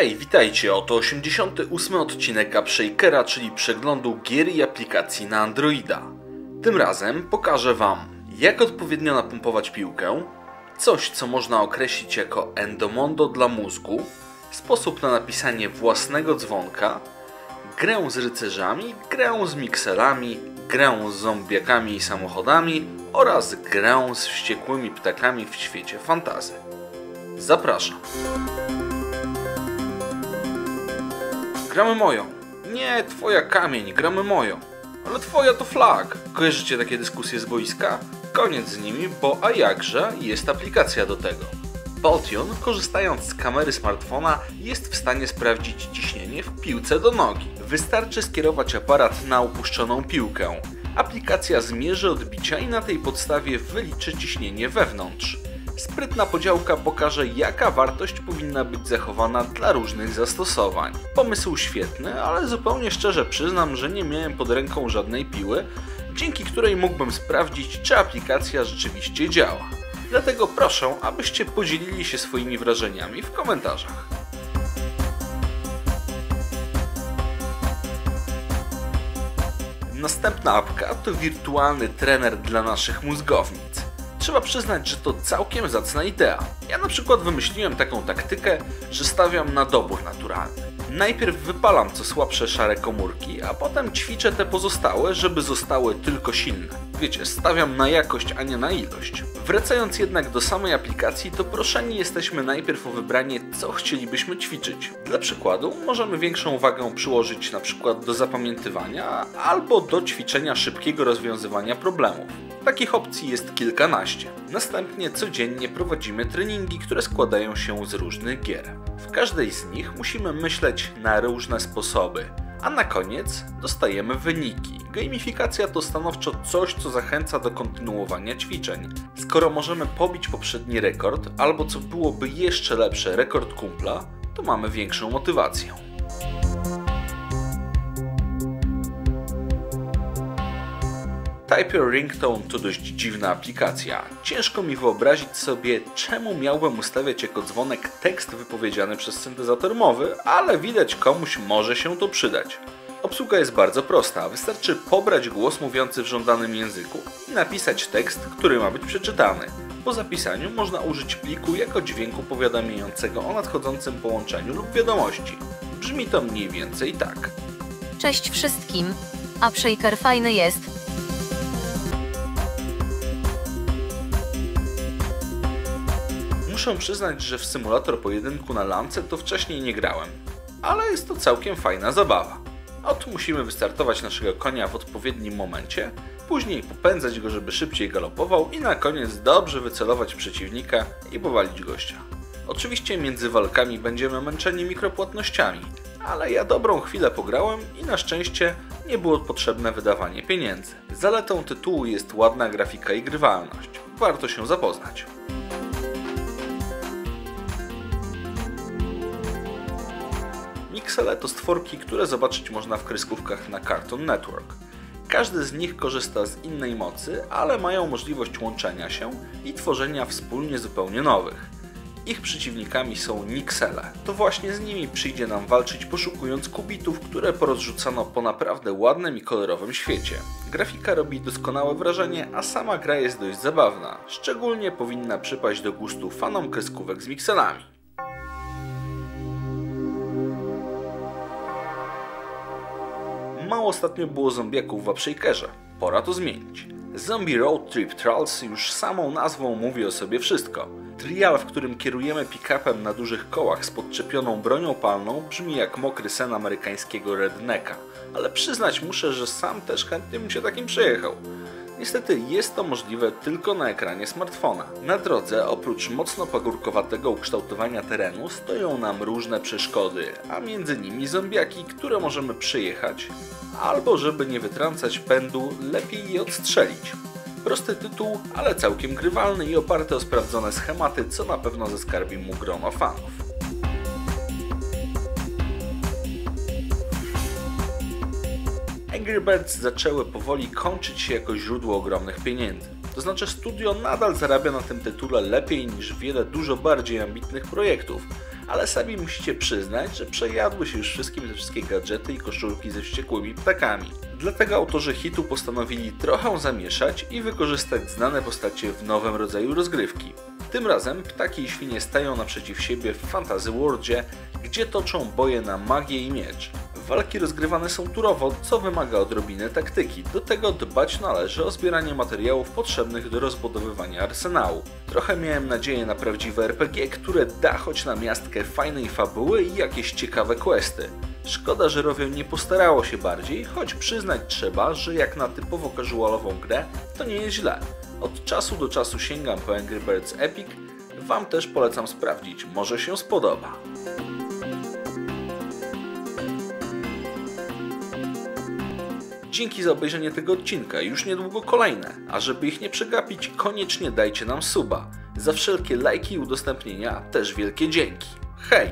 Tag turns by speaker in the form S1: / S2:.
S1: Hej, witajcie, oto 88 odcinek Upshakera, czyli przeglądu gier i aplikacji na Androida. Tym razem pokażę Wam, jak odpowiednio napompować piłkę, coś co można określić jako endomondo dla mózgu, sposób na napisanie własnego dzwonka, grę z rycerzami, grę z mikselami, grę z zombiakami i samochodami oraz grę z wściekłymi ptakami w świecie fantazy. Zapraszam. Gramy moją. Nie, twoja kamień, gramy moją. Ale twoja to flag. Kojarzycie takie dyskusje z boiska? Koniec z nimi, bo a jakże jest aplikacja do tego. Boltion, korzystając z kamery smartfona, jest w stanie sprawdzić ciśnienie w piłce do nogi. Wystarczy skierować aparat na upuszczoną piłkę. Aplikacja zmierzy odbicia i na tej podstawie wyliczy ciśnienie wewnątrz. Sprytna podziałka pokaże, jaka wartość powinna być zachowana dla różnych zastosowań. Pomysł świetny, ale zupełnie szczerze przyznam, że nie miałem pod ręką żadnej piły, dzięki której mógłbym sprawdzić, czy aplikacja rzeczywiście działa. Dlatego proszę, abyście podzielili się swoimi wrażeniami w komentarzach. Następna apka to wirtualny trener dla naszych mózgownic. Trzeba przyznać, że to całkiem zacna idea. Ja na przykład wymyśliłem taką taktykę, że stawiam na dobór naturalny. Najpierw wypalam co słabsze szare komórki, a potem ćwiczę te pozostałe, żeby zostały tylko silne. Wiecie, stawiam na jakość, a nie na ilość. Wracając jednak do samej aplikacji, to proszeni jesteśmy najpierw o wybranie, co chcielibyśmy ćwiczyć. Dla przykładu, możemy większą wagę przyłożyć na przykład do zapamiętywania albo do ćwiczenia szybkiego rozwiązywania problemów. Takich opcji jest kilkanaście. Następnie codziennie prowadzimy treningi, które składają się z różnych gier. W każdej z nich musimy myśleć na różne sposoby. A na koniec dostajemy wyniki. Gamifikacja to stanowczo coś, co zachęca do kontynuowania ćwiczeń. Skoro możemy pobić poprzedni rekord, albo co byłoby jeszcze lepsze, rekord kumpla, to mamy większą motywację. Type Your Ringtone to dość dziwna aplikacja. Ciężko mi wyobrazić sobie, czemu miałbym ustawiać jako dzwonek tekst wypowiedziany przez syntezator mowy, ale widać komuś może się to przydać. Obsługa jest bardzo prosta, wystarczy pobrać głos mówiący w żądanym języku i napisać tekst, który ma być przeczytany. Po zapisaniu można użyć pliku jako dźwięku powiadamiającego o nadchodzącym połączeniu lub wiadomości. Brzmi to mniej więcej tak.
S2: Cześć wszystkim. A Shaker fajny jest.
S1: Muszę przyznać, że w symulator pojedynku na lance to wcześniej nie grałem, ale jest to całkiem fajna zabawa. Ot musimy wystartować naszego konia w odpowiednim momencie, później popędzać go, żeby szybciej galopował i na koniec dobrze wycelować przeciwnika i powalić gościa. Oczywiście między walkami będziemy męczeni mikropłatnościami, ale ja dobrą chwilę pograłem i na szczęście nie było potrzebne wydawanie pieniędzy. Zaletą tytułu jest ładna grafika i grywalność. Warto się zapoznać. Pixele to stworki, które zobaczyć można w kreskówkach na Cartoon Network. Każdy z nich korzysta z innej mocy, ale mają możliwość łączenia się i tworzenia wspólnie zupełnie nowych. Ich przeciwnikami są Nixele. To właśnie z nimi przyjdzie nam walczyć poszukując kubitów, które porozrzucano po naprawdę ładnym i kolorowym świecie. Grafika robi doskonałe wrażenie, a sama gra jest dość zabawna. Szczególnie powinna przypaść do gustu fanom kreskówek z mikselami. Mało ostatnio było zombiaków w Upshakerze. Pora to zmienić. Zombie Road Trip Trials już samą nazwą mówi o sobie wszystko. Trial, w którym kierujemy pick-upem na dużych kołach z podczepioną bronią palną brzmi jak mokry sen amerykańskiego rednecka, ale przyznać muszę, że sam też chętnie bym się takim przejechał. Niestety jest to możliwe tylko na ekranie smartfona. Na drodze, oprócz mocno pagórkowatego ukształtowania terenu, stoją nam różne przeszkody, a między nimi zombiaki, które możemy przejechać, albo żeby nie wytrącać pędu, lepiej je odstrzelić. Prosty tytuł, ale całkiem grywalny i oparty o sprawdzone schematy, co na pewno zaskarbi mu grono fanów. Angry Birds zaczęły powoli kończyć się jako źródło ogromnych pieniędzy. To znaczy studio nadal zarabia na tym tytule lepiej niż wiele dużo bardziej ambitnych projektów, ale sami musicie przyznać, że przejadły się już wszystkim te wszystkie gadżety i koszulki ze wściekłymi ptakami. Dlatego autorzy hitu postanowili trochę zamieszać i wykorzystać znane postacie w nowym rodzaju rozgrywki. Tym razem ptaki i świnie stają naprzeciw siebie w Fantasy Worldzie, gdzie toczą boje na magię i miecz. Walki rozgrywane są turowo, co wymaga odrobiny taktyki. Do tego dbać należy o zbieranie materiałów potrzebnych do rozbudowywania arsenału. Trochę miałem nadzieję na prawdziwe RPG, które da choć na miastkę fajnej fabuły i jakieś ciekawe questy. Szkoda, że Rovio nie postarało się bardziej, choć przyznać trzeba, że jak na typowo casualową grę, to nie jest źle. Od czasu do czasu sięgam po Angry Birds Epic, Wam też polecam sprawdzić, może się spodoba. Dzięki za obejrzenie tego odcinka, już niedługo kolejne, a żeby ich nie przegapić, koniecznie dajcie nam suba. Za wszelkie lajki i udostępnienia też wielkie dzięki. Hej!